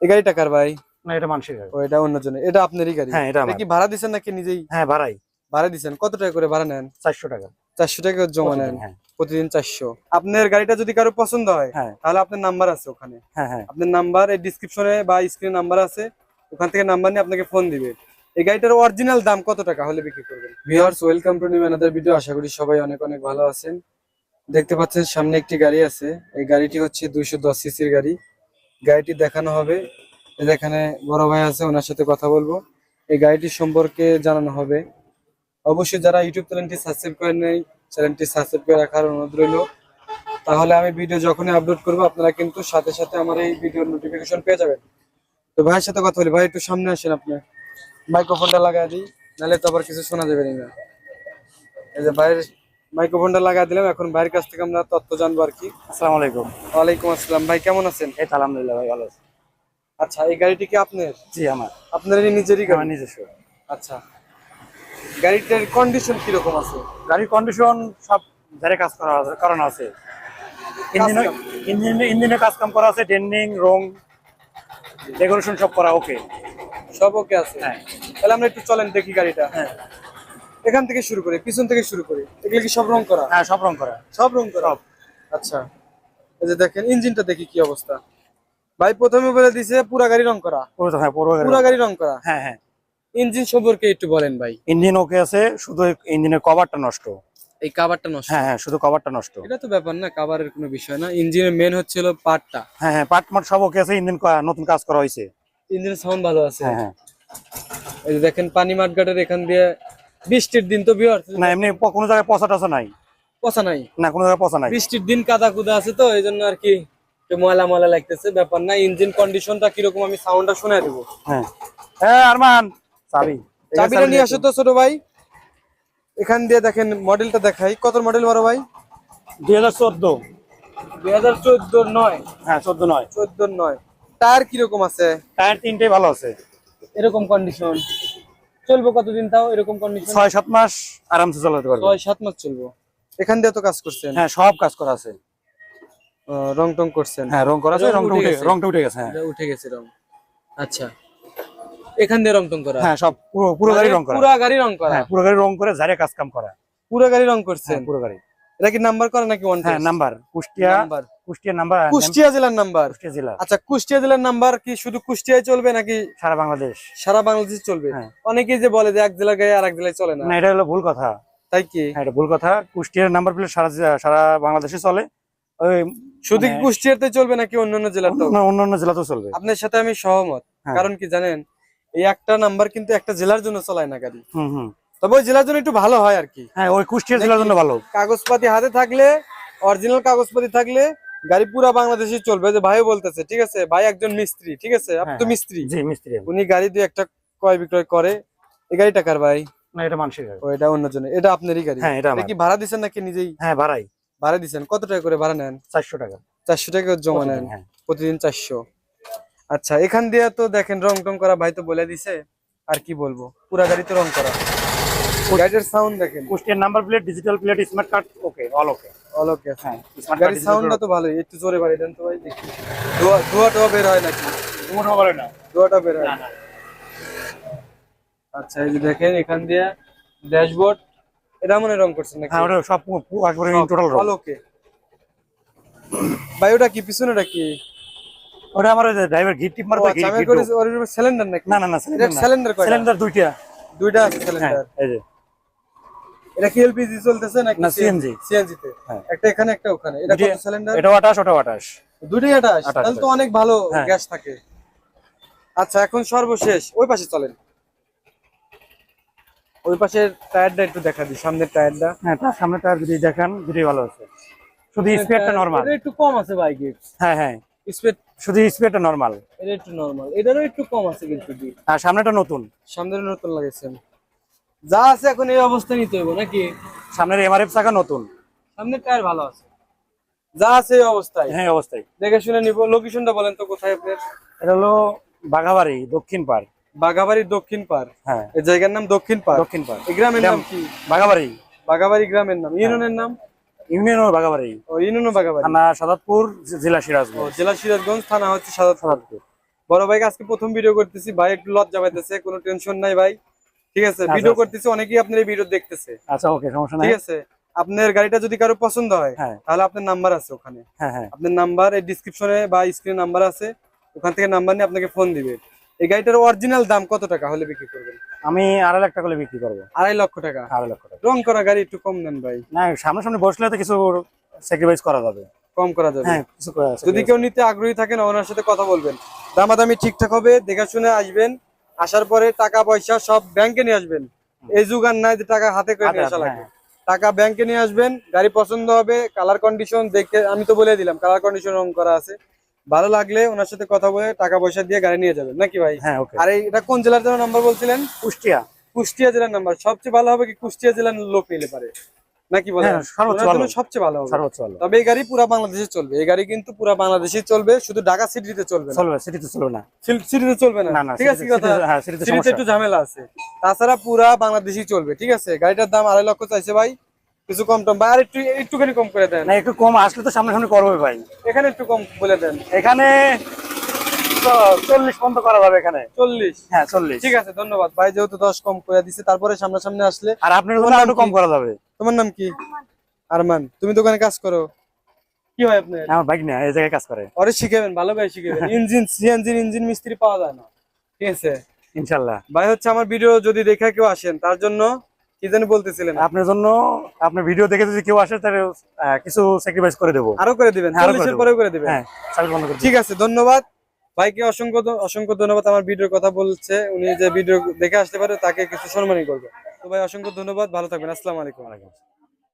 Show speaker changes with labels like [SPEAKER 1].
[SPEAKER 1] এই গাড়িটা কার ভাই?
[SPEAKER 2] না এটা মানুষের গাড়ি।
[SPEAKER 1] ও এটা অন্যজনের এটা আপনারই গাড়ি?
[SPEAKER 2] হ্যাঁ এটা
[SPEAKER 1] কি ভাড়া দিচ্ছেন নাকি নিজেই?
[SPEAKER 2] হ্যাঁ ভাড়াই।
[SPEAKER 1] ভাড়া দিচ্ছেন কত টাকা করে ভাড়া নেন?
[SPEAKER 2] চারশো টাকা।
[SPEAKER 1] চারশো টাকা জমা নেন?
[SPEAKER 2] হ্যাঁ।
[SPEAKER 1] প্রতিদিন চারশো। আপনার গাড়িটা যদি কারও পছন্দ হয়
[SPEAKER 2] হ্যাঁ।
[SPEAKER 1] তাহলে আপনার নাম্বার আছে ওখানে।
[SPEAKER 2] হ্যাঁ হ্যাঁ।
[SPEAKER 1] আপনার নাম্বার এই ডিসক্রিপশনে বা স্ক্রিনে নাম্বার আছে। ওখান থেকে নাম্বার নিয়ে আপনাকে ফোন দিবে। এই গাড়িটার অরিজিনাল দাম কত টাকা? হলে বিক্রি করবেন। Viewers welcome to new another video আশা করি সবাই অনেক অনেক ভালো আছেন। দেখতে পাচ্ছেন সামনে একটি গাড়ি আছে। এই গাড়িটি হচ্ছে দুইশো দশ সিসির গাড়ি। গাড়িটি দেখানো হবে। এখানে বড় ভাই আছে, ওনার সাথে কথা বলব। এই গাড়িটি সম্পর্কে জানানো হবে। অবশ্যই যারা ইউটিউব চ্যানেলটি সাবস্ক্রাইব করেন নাই, চ্যানেলটি সাবস্ক্রাইব করে রাখার অনুরোধ রইল। তাহলে আমি ভিডিও যখনই আপলোড করব, আপনারা কিন্তু সাথে সাথে আমার এই ভিডিওর নোটিফিকেশন পেয়ে যাবেন। তো ভাইয়ের সাথে কথা বলি। ভাই, একটু সামনে আসেন আপনি। মাইক্রোফোনটা লাগাই দিই, নাহলে তো আবার কিছু শোনা যাবে না। এই যে ভাইয়ের মাইক্রোফোনটা লাগাই দিলাম এখন ভাইয়ের কাছ থেকে আমরা তথ্য জানব আর কি।
[SPEAKER 2] আসসালামু আলাইকুম।
[SPEAKER 1] ওয়ালাইকুম আসসালাম। ভাই কেমন আছেন?
[SPEAKER 2] এই তো আলহামদুলিল্লাহ ভাই ভালো আছি।
[SPEAKER 1] আচ্ছা এই গাড়িটি কি আপনার?
[SPEAKER 2] জি আমার।
[SPEAKER 1] আপনারই নিজেরই
[SPEAKER 2] আমার
[SPEAKER 1] গাড়ি
[SPEAKER 2] নিজস্ব।
[SPEAKER 1] আচ্ছা। গাড়িটার কন্ডিশন কীরকম আছে?
[SPEAKER 2] গাড়ির কন্ডিশন সব ধারে কাজ করা আছে করানো আছে। ইঞ্জিনে। ইঞ্জিনে ইঞ্জিনে কাজ কাম করা আছে ডেন্ডিং রং ডেকোরেশন সব করা ওকে
[SPEAKER 1] সব ওকে আছে?
[SPEAKER 2] হ্যাঁ।
[SPEAKER 1] তাহলে আমরা একটু চলেন দেখি গাড়িটা।
[SPEAKER 2] হ্যাঁ।
[SPEAKER 1] এখান থেকে শুরু করি পিছন থেকে শুরু করি। এগুলো কি সব রং করা?
[SPEAKER 2] হ্যাঁ সব রং করা।
[SPEAKER 1] সব রং করা? আচ্ছা। এই যে দেখেন ইঞ্জিনটা দেখি কি অবস্থা। ভাই প্রথমে বলে দিছে পুরা গাড়ি রং করা।
[SPEAKER 2] পুরো হ্যাঁ পুরো গাড়ি
[SPEAKER 1] পুরা গাড়ি রং করা।
[SPEAKER 2] হ্যাঁ হ্যাঁ।
[SPEAKER 1] ইঞ্জিন সম্পর্কে একটু বলেন ভাই।
[SPEAKER 2] ইঞ্জিন ওকে আছে শুধু ইঞ্জিনের কভারটা নষ্ট।
[SPEAKER 1] এই কভারটা নষ্ট?
[SPEAKER 2] হ্যাঁ হ্যাঁ শুধু কভারটা নষ্ট।
[SPEAKER 1] এটা তো ব্যাপার না কভারের কোনো বিষয় না। ইঞ্জিনের মেন হচ্ছিল পার্টটা
[SPEAKER 2] হ্যাঁ হ্যাঁ পার্ট মার্ট সব ওকে আছে ইঞ্জিন নতুন কাজ করা হয়েছে
[SPEAKER 1] ইঞ্জিনের সাউন্ড ভালো আছে।
[SPEAKER 2] হ্যাঁ হ্যাঁ।
[SPEAKER 1] এই যে দেখেন পানি মাঠঘাটের এখান দিয়ে বৃষ্টির দিন তো বিয়ার
[SPEAKER 2] না এমনি কোনো জায়গায় পচা টচা নাই?
[SPEAKER 1] পচা নাই।
[SPEAKER 2] না কোনো জায়গায় পচা নাই?
[SPEAKER 1] বৃষ্টির দিন কাদা কুদা আছে তো এই জন্য আর কি ময়লা ময়লা লাগতেছে ব্যাপার না ইঞ্জিন কন্ডিশনটা কীরকম আমি সাউন্ডটা শুনে দেবো।
[SPEAKER 2] হ্যাঁ। হ্যাঁ আরমান চাবি।
[SPEAKER 1] চাবিটা নিয়ে আসো তো ছোট ভাই। এখান দিয়ে দেখেন মডেলটা দেখাই। কত মডেল বড় ভাই?
[SPEAKER 2] দুই হাজার চোদ্দ।
[SPEAKER 1] দুই হাজার চোদ্দ নয়।
[SPEAKER 2] হ্যাঁ চোদ্দ নয়।
[SPEAKER 1] চোদ্দ নয়। টায়ার কীরকম আছে?
[SPEAKER 2] টায়ার তিনটেই ভালো আছে।
[SPEAKER 1] এরকম কন্ডিশন চলবো কতদিন তাও? এরকম কন্ডিশন
[SPEAKER 2] ছয় সাত মাস আরামসে চালাতে পারবে।
[SPEAKER 1] ছয় সাত মাস চলবো। এখান দিয়ে তো কাজ করছেন?
[SPEAKER 2] হ্যাঁ সব কাজ করা আছে।
[SPEAKER 1] রং টং করছেন?
[SPEAKER 2] হ্যাঁ রং করা আছে
[SPEAKER 1] রং
[SPEAKER 2] রংটা
[SPEAKER 1] উঠে
[SPEAKER 2] উঠে
[SPEAKER 1] গেছে।
[SPEAKER 2] রংটা উঠে গেছে হ্যাঁ।
[SPEAKER 1] উঠে গেছে রং। আচ্ছা। এখান দিয়ে রং টং করা?
[SPEAKER 2] হ্যাঁ সব পুরো পুরো গাড়ি রং করা।
[SPEAKER 1] পুরা গাড়ি রং করা?
[SPEAKER 2] হ্যাঁ পুরো গাড়ি রং করে ঝাড়ে কাজ কাম করা।
[SPEAKER 1] পুরো গাড়ি রং করছেন?
[SPEAKER 2] হ্যাঁ পুরো গাড়ি।
[SPEAKER 1] এটা কি নাম্বার করা নাকি ওয়ান
[SPEAKER 2] হ্যাঁ number Kushtia
[SPEAKER 1] number
[SPEAKER 2] Kushtia number
[SPEAKER 1] Kushtia জেলার নাম্বার?
[SPEAKER 2] কুষ্টিয়া জেলা।
[SPEAKER 1] আচ্ছা কুষ্টিয়া জেলার নাম্বার কি শুধু কুষ্টিয়ায় চলবে নাকি
[SPEAKER 2] সারা বাংলাদেশ?
[SPEAKER 1] সারা বাংলাদেশে চলবে?
[SPEAKER 2] হ্যাঁ।
[SPEAKER 1] অনেকেই যে বলে যে এক জেলা গায়ে আর এক জেলায় চলে না।
[SPEAKER 2] এটা হলো ভুল কথা।
[SPEAKER 1] তাই কি?
[SPEAKER 2] হ্যাঁ এটা ভুল কথা। কুষ্টিয়ার নাম্বার প্লেট সারা সারা বাংলাদেশে চলে। ওই
[SPEAKER 1] শুধু
[SPEAKER 2] মানে-
[SPEAKER 1] কুষ্টিয়াতে চলবে নাকি অন্যান্য
[SPEAKER 2] অন্যান্য জেলাতেও চলবে।
[SPEAKER 1] আপনার সাথে আমি সহমত।
[SPEAKER 2] হ্যাঁ।
[SPEAKER 1] কারণ কি জানেন এই একটা নাম্বার কিন্তু একটা জেলার জন্য চলায় না গাড়ি।
[SPEAKER 2] হুম হুম।
[SPEAKER 1] তবে ওই জেলার জন্য একটু ভালো হয় আর কি।
[SPEAKER 2] হ্যাঁ ওই কুষ্টিয়া জেলার জন্য ভালো।
[SPEAKER 1] কাগজপাতি হাতে থাকলে অরিজিনাল কাগজপাতি থাকলে গাড়ি পুরা বাংলাদেশে চলবে যে ভাই বলতেছে ঠিক আছে? ভাই একজন মিস্ত্রি ঠিক আছে? আপনি তো
[SPEAKER 2] হ্যাঁ।
[SPEAKER 1] মিস্ত্রি।
[SPEAKER 2] জি মিস্ত্রি।
[SPEAKER 1] উনি গাড়ি দিয়ে একটা ক্রয় বিক্রয় করে। এই গাড়িটা কার ভাই?
[SPEAKER 2] না এটা মানুষের গাড়ি।
[SPEAKER 1] ও এটা অন্যজনের। এটা আপনারই গাড়ি?
[SPEAKER 2] হ্যাঁ এটা
[SPEAKER 1] কি ভাড়া দিচ্ছেন নাকি নিজেই?
[SPEAKER 2] হ্যাঁ ভাড়াই।
[SPEAKER 1] ভাড়া দিচ্ছেন কত টাকা করে ভাড়া নেন?
[SPEAKER 2] চারশো টাকা।
[SPEAKER 1] চারশো টাকা জমা নেন?
[SPEAKER 2] হ্যাঁ।
[SPEAKER 1] প্রতিদিন চারশো। আচ্ছা এখান দিয়ে তো দেখেন রং টং করা ভাই তো বলে দিছে। আর কি বলব? পুরা গাড়িতে রং করা। গাড়ির সাউন্ড দেখেন।
[SPEAKER 2] কুষ্টিয়ার number plate digital plate smart card okay all okay
[SPEAKER 1] all okay
[SPEAKER 2] হ্যাঁ
[SPEAKER 1] গাড়ির সাউন্ডটা তো ভালোই একটু জোরে দেন তো ভাই দেখি। ধোয়া বের হয় নাকি?
[SPEAKER 2] না।
[SPEAKER 1] ধোয়াটা বের হয়। আচ্ছা এই যে দেখেন এখান দিয়ে ড্যাশবোর্ড এটা মনে হয় রং করছেন নাকি?
[SPEAKER 2] হ্যাঁ ওটা সব একবারে টোটাল রং।
[SPEAKER 1] অল ওকে ভাই ওটা কি পিছনেটা কি?
[SPEAKER 2] ওটা আমার ড্রাইভার গিট টিপ মারতে
[SPEAKER 1] ও আচ্ছা, ওর সিলিন্ডার নাকি?
[SPEAKER 2] না না না
[SPEAKER 1] সিলিন্ডার কয়টা?
[SPEAKER 2] সিলিন্ডার দুইটা।
[SPEAKER 1] দুইটা আছে
[SPEAKER 2] হ্যাঁ
[SPEAKER 1] সিলিন্ডার
[SPEAKER 2] এই যে।
[SPEAKER 1] এটা কি এলপিজি চলতেছে নাকি
[SPEAKER 2] না, CNG
[SPEAKER 1] সিএনজি তে?
[SPEAKER 2] হ্যাঁ।
[SPEAKER 1] একটা এখানে একটা ওখানে। এটা কত সিলিন্ডার
[SPEAKER 2] এটা আটাশ ওটা আটাশ
[SPEAKER 1] দুটোই আঠাশ?
[SPEAKER 2] আঠাশ,
[SPEAKER 1] তাহলে তো অনেক ভালো
[SPEAKER 2] হ্যাঁ।
[SPEAKER 1] গ্যাস থাকে। আচ্ছা এখন সর্বশেষ ওই পাশে চলেন। ওই পাশের টায়ারটা একটু দেখা দিই সামনের টায়ারটা।
[SPEAKER 2] হ্যাঁ তার সামনে টায়ার যদি দেখান দুটোই ভালো আছে। শুধু স্পিডটা নরমাল
[SPEAKER 1] এটা একটু কম আছে বাইকের
[SPEAKER 2] হ্যাঁ হ্যাঁ।
[SPEAKER 1] স্পিড
[SPEAKER 2] শুধু স্পিডটা নরমাল
[SPEAKER 1] এটা একটু নরমাল এটারও একটু কম আছে কিন্তু।
[SPEAKER 2] আর সামনেটা নতুন।
[SPEAKER 1] সামনের নতুন লাগাইছেন যা আছে এখন এই অবস্থা নিতে হবে নাকি?
[SPEAKER 2] সামনের এমআরএফ চাকা নতুন।
[SPEAKER 1] সামনের টায়ার ভালো আছে। যা আছে এই অবস্থায়।
[SPEAKER 2] হ্যাঁ অবস্থায়।
[SPEAKER 1] দেখে শুনে নিব লোকেশনটা বলেন তো কোথায় আপনার?
[SPEAKER 2] এটা হলো বাঘাবাড়ি দক্ষিণ পাড়।
[SPEAKER 1] বাগাবাড়ির দক্ষিণ পার
[SPEAKER 2] হ্যাঁ।
[SPEAKER 1] এই জায়গার নাম দক্ষিণ পার
[SPEAKER 2] দক্ষিণ পাড়।
[SPEAKER 1] এই গ্রামের নাম কি?
[SPEAKER 2] বাঘাবাড়ি।
[SPEAKER 1] বাঘাবাড়ি গ্রামের নাম। ইউনিয়নের নাম?
[SPEAKER 2] ইউনিয়ন বাঘাবাড়ি।
[SPEAKER 1] ও ইউনিয়ন বাগাবাড়ি
[SPEAKER 2] থানা সাদাতপুর জেলা সিরাজগঞ্জ।
[SPEAKER 1] জেলা সিরাজগঞ্জ থানা হচ্ছে সাদা
[SPEAKER 2] সাদাতপুর।
[SPEAKER 1] বড় ভাইকে আজকে প্রথম ভিডিও করতেছি। ভাই একটু লজ্জা পাইতেছে কোনো টেনশন নাই ভাই। ঠিক আছে?
[SPEAKER 2] আচ্ছা,
[SPEAKER 1] ভিডিও
[SPEAKER 2] আচ্ছা।
[SPEAKER 1] করতেছি অনেকেই আপনার এই ভিডিও দেখতেছে।
[SPEAKER 2] আচ্ছা ওকে সমস্যা নাই।
[SPEAKER 1] ঠিক আছে? আপনার গাড়িটা যদি কারও পছন্দ হয়
[SPEAKER 2] হ্যাঁ।
[SPEAKER 1] তাহলে আপনার নাম্বার আছে ওখানে।
[SPEAKER 2] হ্যাঁ হ্যাঁ।
[SPEAKER 1] আপনার নাম্বার এই ডিসক্রিপশনে বা স্ক্রিনে নাম্বার আছে ওখান থেকে নাম্বার নিয়ে আপনাকে ফোন দিবে। এই গাড়িটার অরিজিনাল দাম কত টাকা হলে বিক্রি করবেন?
[SPEAKER 2] আমি আড়াই লাখ টাকা করে বিক্রি করব।
[SPEAKER 1] আড়াই লক্ষ টাকা।
[SPEAKER 2] আড়াই লক্ষ টাকা।
[SPEAKER 1] রং করা গাড়ি একটু কম নেন ভাই।
[SPEAKER 2] না সামনে সামনাসামনি বসলে তো কিছু স্যাক্রিফাইস করা যাবে।
[SPEAKER 1] কম করা যাবে।
[SPEAKER 2] হ্যাঁ কিছু করা-
[SPEAKER 1] যদি কেউ নিতে আগ্রহী থাকেন ওনার সাথে কথা বলবেন। দামাদামি ঠিকঠাক হবে দেখে শুনে আসবেন। আসার পরে টাকা পয়সা সব ব্যাংকে নিয়ে আসবেন। এই যুগ আর নাই যে টাকা হাতে করে নিয়ে আসা লাগে। টাকা ব্যাংকে নিয়ে আসবেন গাড়ি পছন্দ হবে কালার কন্ডিশন দেখে আমি তো বলে দিলাম কালার কন্ডিশন রং করা আছে। ভালো লাগলে ওনার সাথে কথা বলে টাকা পয়সা দিয়ে গাড়ি নিয়ে যাবেন নাকি ভাই?
[SPEAKER 2] হ্যাঁ
[SPEAKER 1] আর এটা কোন জেলার জন্য নাম্বার বলছিলেন?
[SPEAKER 2] কুষ্টিয়া।
[SPEAKER 1] কুষ্টিয়া জেলার নাম্বার সবচেয়ে ভালো হবে কি কুষ্টিয়া জেলার লোক নিলে পারে। নাকি বলেন?
[SPEAKER 2] হ্যাঁ।
[SPEAKER 1] সবচেয়ে ভালো হবে।
[SPEAKER 2] সর্বোচ্চ ভালো।
[SPEAKER 1] তবে এই গাড়ি পুরো বাংলাদেশে চলবে। এই গাড়ি কিন্তু পুরো বাংলাদেশে চলবে শুধু ঢাকা সিটিতে চলবে
[SPEAKER 2] চলবে সিটিতে চলবে না।
[SPEAKER 1] সিটিতে চলবে না? ঠিক আছে কথা?
[SPEAKER 2] সিটিতে- হ্যাঁ
[SPEAKER 1] একটু ঝামেলা আছে। তাছাড়া পুরা বাংলাদেশই চলবে ঠিক আছে? গাড়িটার দাম আড়াই লক্ষ চাইছে ভাই। কিছু কম টম ভাই আর একটু একটুখানি কম করে দেন।
[SPEAKER 2] না একটু কম আসলে তো সামনাসামনি করবে ভাই।
[SPEAKER 1] এখানে একটু কম বলে দেন।
[SPEAKER 2] এখানে চল্লিশ পর্যন্ত করা যাবে এখানে।
[SPEAKER 1] চল্লিশ?
[SPEAKER 2] হ্যাঁ চল্লিশ।
[SPEAKER 1] ঠিক আছে ধন্যবাদ। ভাই যেহেতু দশ কম করে দিচ্ছে তারপরে সামনাসামনি আসলে
[SPEAKER 2] আর আপনার কম করা যাবে।
[SPEAKER 1] তোমার নাম কি? আরমান। তুমি দোকানে কাজ করো। কি হয় আপনার?
[SPEAKER 2] আমার বাইক না এই জায়গায় কাজ করে।
[SPEAKER 1] ওরে শিখাবেন ভালো করে শিখাবেন। ইঞ্জিন সিএনজিন ইঞ্জিন মিস্ত্রি পাওয়া যায় না। ঠিক আছে?
[SPEAKER 2] ইনশাল্লাহ।
[SPEAKER 1] ভাই হচ্ছে আমার ভিডিও যদি দেখে কেউ আসেন তার জন্য কি জানি বলতেছিলেন?
[SPEAKER 2] আপনার জন্য আপনার ভিডিও দেখে যদি কেউ আসে তাহলে কিছু স্যাক্রিফাইস করে দেবো।
[SPEAKER 1] আরও করে দিবেন
[SPEAKER 2] হ্যাঁ, আরও করে
[SPEAKER 1] পরেও করে দিবেন।
[SPEAKER 2] হ্যাঁ।
[SPEAKER 1] ঠিক আছে ধন্যবাদ। ভাইকে অসংখ্য অসংখ্য ধন্যবাদ। আমার ভিডিওর কথা বলছে উনি যে ভিডিও দেখে আসতে পারে তাকে কিছু সম্মানই করবে। তো ভাই অসংখ্য ধন্যবাদ। ভালো থাকবেন। আসসালামু আলাইকুম।